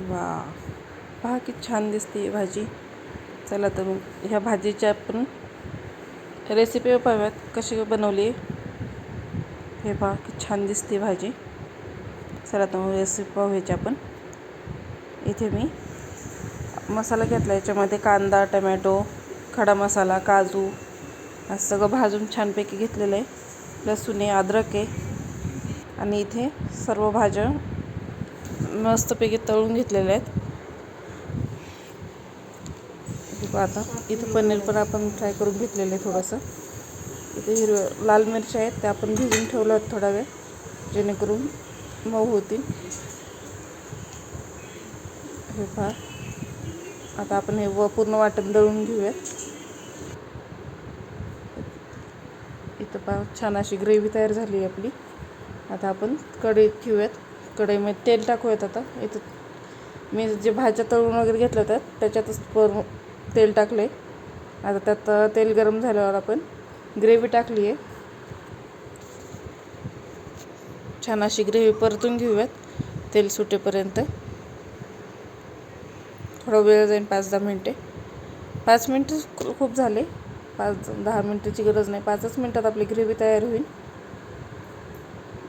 वा. पहा की छान दिसते ही भाजी. चला तर मग ह्या भाजीच्या आपण रेसिपी पाहूयात कशी बनवली. आहे हे पहा की छान दिसते भाजी. चला तर मग रेसिपी पाहूयाची आपण. इथे मी मसाला घेतला याच्यामध्ये कांदा टमॅटो खडा मसाला काजू असं सगळं भाजून छानपैकी घेतलेलं आहे. लसूण आहे अद्रक आहे. आणि इथे सर्व भाज्या मस्तपैकी तळून घेतलेले आहेत. आता. इथं पनीर पण आपण फ्राय करून घेतलेलं आहे थोडंसं. इथे हिरव्या लाल मिरच्या आहेत त्या आपण भिजून ठेवल्या आहेत थोडा वेळ जेणेकरून मऊ होतील. हे फार आता आपण हे व पूर्ण वाटण दळून घेऊयात. इथं पहा छान अशी ग्रेव्ही तयार झाली आहे आपली. आता आपण कढईत घेऊयात कढईमध्ये तेल टाकूयात आता. इथं मी जे भाज्या तळून वगैरे घेतल्या होत्या त्याच्यातच पर तेल टाकले आता त्यात तेल गरम झाल्यावर आपण ग्रेव्ही टाकली आहे. छान अशी ग्रेव्ही परतून घेऊयात तेल सुटेपर्यंत. थोडा वेळ जाईल पाच दहा मिनटे. पाच मिनटं खूप झाले. पाच दहा मिनटाची गरज नाही. पाचच मिनटात आपली ग्रेव्ही तयार होईल.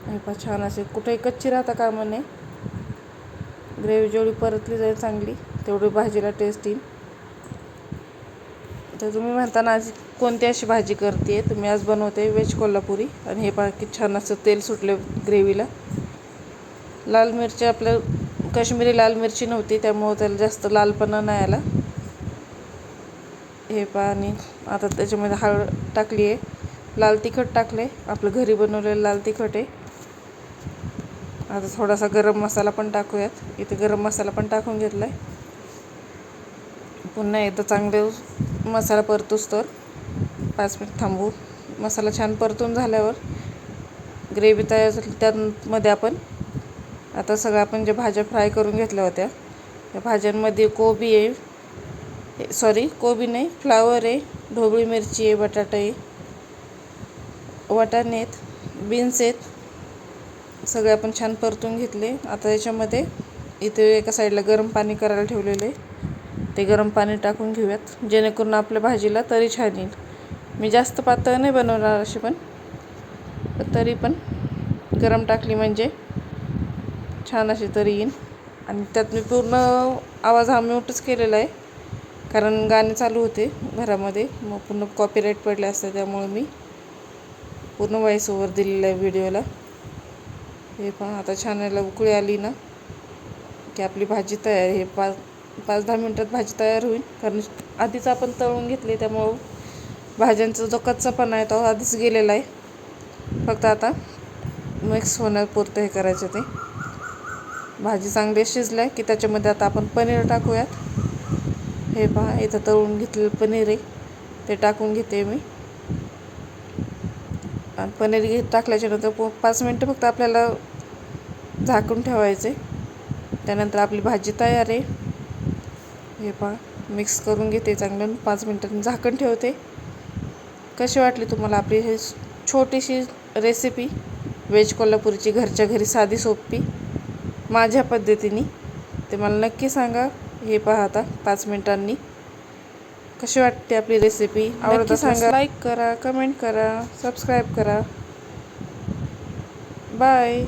हे पा छान असे. कुठेही कच्ची राहता कामा नये ग्रेव्ही जेवढी परतली जाईल चांगली तेवढी भाजीला टेस्ट येईल. तर तुम्ही म्हणताना आज कोणती अशी भाजी करते तर मी आज बनवते वेज कोल्हापुरी आणि हे पा की छान असं तेल सुटले ग्रेव्हीला लाल मिरची आपल्या काश्मीरी लाल मिरची नव्हती त्यामुळं त्याला जास्त लालपणा नाही आला. हे पहा आणि आता त्याच्यामध्ये हळद टाकली आहे लाल तिखट टाकले आपलं घरी बनवलेलं लाल तिखट आहे. आता थोडासा गरम मसाला पण टाकूयात. इथे गरम मसाला पण टाकून घेतला आहे पुन्हा एकदा चांगले मसाला परतूस तर. पाच मिनिट थांबू. मसाला छान परतून झाल्यावर ग्रेव्ही तयार झाली त्यामध्ये आपण. आता सगळं आपण जे भाज्या फ्राय करून घेतल्या होत्या त्या भाज्यांमध्ये कोबी आहे. सॉरी कोबी नाही फ्लावर आहे ढोबळी मिरची आहे बटाटा आहे. वाटाणे आहेत बीन्स आहेत. सगळे आपण छान परतून घेतले. आता याच्यामध्ये इथे एका साईडला गरम पाणी करायला ठेवलेले ते गरम पाणी टाकून घेऊयात. जेणेकरून आपल्या भाजीला तरी छान येईल. मी जास्त पातळ नाही बनवणार अशी पण. तरी पण गरम टाकली म्हणजे छान अशी तरी येईल. आणि त्यात मी पूर्ण आवाज हा म्यूटच केलेला आहे. कारण गाणे चालू होते घरामध्ये. मग पूर्ण कॉपीराईट पडले असते त्यामुळे मी पूर्ण वॉईस ओव्हर दिलेला आहे व्हिडिओला हे पहा आता छान याला उकळी आली ना की आपली भाजी तयार हे पाच पाच दहा मिनटात भाजी तयार होईल. कारण आधीच आपण तळून घेतली त्यामुळं भाज्यांचा जो कच्चापणा आहे तो आधीच गेलेला आहे. फक्त आता मिक्स होण्यापुरतं हे करायचं ते. भाजी चांगली शिजलं आहे की त्याच्यामध्ये आता आपण पनीर टाकूयात. हे पहा इथं तळून घेतलेलं पनीर आहे. ते टाकून घेते मी. आणि पनीर घे टाकल्याच्यानंतर पाच मिनटं फक्त आपल्याला झाकून ठेवायचे. त्यानंतर आपली भाजी तयार आहे. हे पहा मिक्स करून घेते चांगलं. पाच मिनटांनी झाकण ठेवते. कशी वाटली तुम्हाला आपली हे छोटीशी रेसिपी व्हेज कोल्हापूरची घरच्या घरी साधी सोपी. माझ्या पद्धतीने. ते मला नक्की सांगा. हे पहा आता पाच मिनटांनी. कशी वाटते आपली रेसिपी आवडतं सांगा. लाईक करा कमेंट करा सबस्क्राईब करा. बाय